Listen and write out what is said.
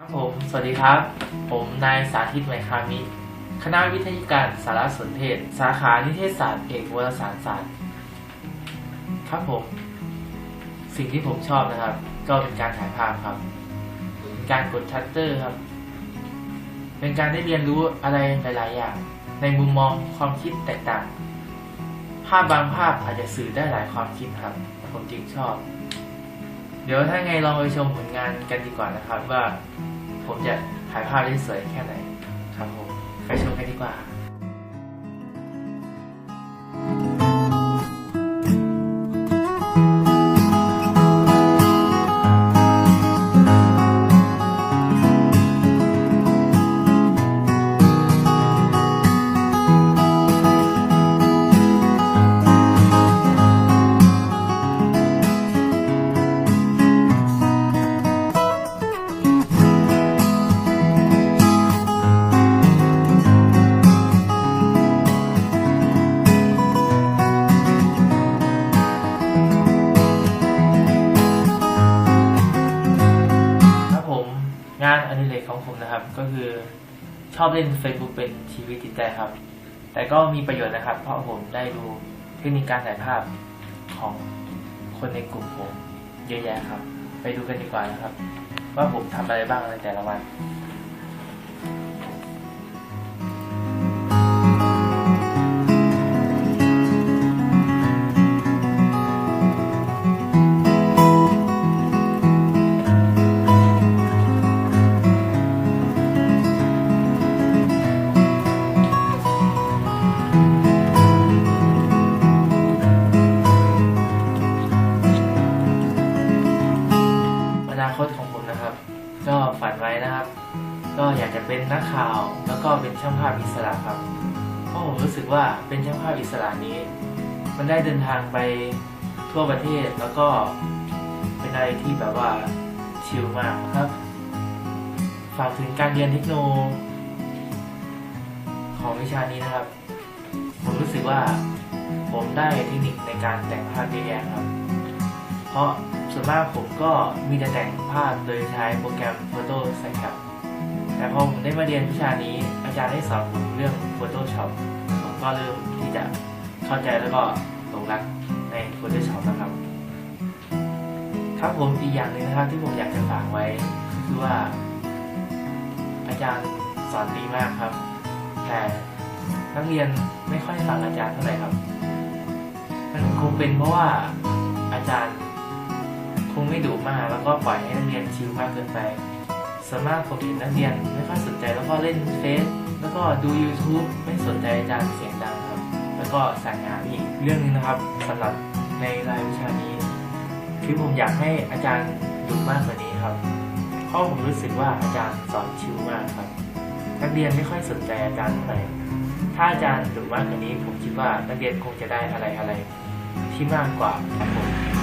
ครับผม สวัสดีครับ ผมนายสาธิตไมคามิ คณะวิทยาการสารสนเทศ สาขานิเทศศาสตร์ เอกวารสารศาสตร์ ครับผม สิ่งที่ผมชอบนะครับ ก็เป็นการถ่ายภาพครับ การกดชัตเตอร์ครับ เป็นการได้เรียนรู้อะไรหลาย ๆ อย่าง ในมุมมองความคิดแตกต่าง ภาพบางภาพอาจจะสื่อได้หลายความคิดครับ ผมจึงชอบ เดี๋ยวถ้าไงลองไปชมผลงานกันดีกว่านะครับว่า ผมจะถ่ายภาพได้สวยแค่ไหนครับผมไปชมกันดีกว่า ของผมนะครับ ก็คือชอบเล่น Facebook เป็นชีวิตจิตใจครับ แต่ก็มีประโยชน์นะครับ เพราะผมได้ดูเทคนิคการถ่ายภาพของคนในกลุ่มผมเยอะแยะครับ ไปดูกันดีกว่านะครับ ว่าผมทำอะไรบ้างในแต่ละวัน ก็อยากจะเป็นนักข่าวแล้วก็เป็นช่างภาพอิสระครับเพราะผมรู้สึกว่าเป็นช่างภาพอิสระนี้ มันได้เดินทางไปทั่วประเทศแล้วก็เป็นอะไรที่แบบว่าชิลมากครับ ฝากถึงการเรียนเทคโนโลของวิชานี้นะครับ ผมรู้สึกว่าผมได้เทคนิคในการแต่งภาพเยอะแยะครับ เพราะส่วนมากผมก็มีแต่แต่งภาพโดยใช้โปรแกรม Photoshop แต่พอผมได้มาเรียนวิชานี้อาจารย์ได้สอนผมเรื่อง Photoshop ผมก็เริ่มที่จะเข้าใจแล้วก็หลงรักใน Photoshop นะครับ ครับผมอีกอย่างหนึ่งนะครับที่ผมอยากจะฝากไว้คือว่า อาจารย์สอนดีมากครับ แต่นักเรียนไม่ค่อยฟังอาจารย์เท่าไหร่ครับ มันคงเป็นเพราะว่าอาจารย์คงไม่ดุมากแล้วก็ปล่อยให้นักเรียนชิลมากเกินไป ส่วนมากผมเห็นนักเรียนไม่ค่อยสนใจแล้วก็เล่นเฟซแล้วก็ดู YouTube ไม่สนใจอาจารย์เสียงดังครับ แล้วก็สายงานอีกเรื่องหนึงนะครับสำหรับในรายวิชานี้ คือผมอยากให้อาจารย์ดุมากกว่านี้ครับเพราะผมรู้สึกว่าอาจารย์สอนชิลมากครับ นักเรียนไม่ค่อยสนใจอาจารย์เท่าไหร่ถ้าอาจารย์ดุมากกว่านี้ผมคิดว่านักเรียนคงจะได้อะไรอะไรๆที่มากกว่าครับผม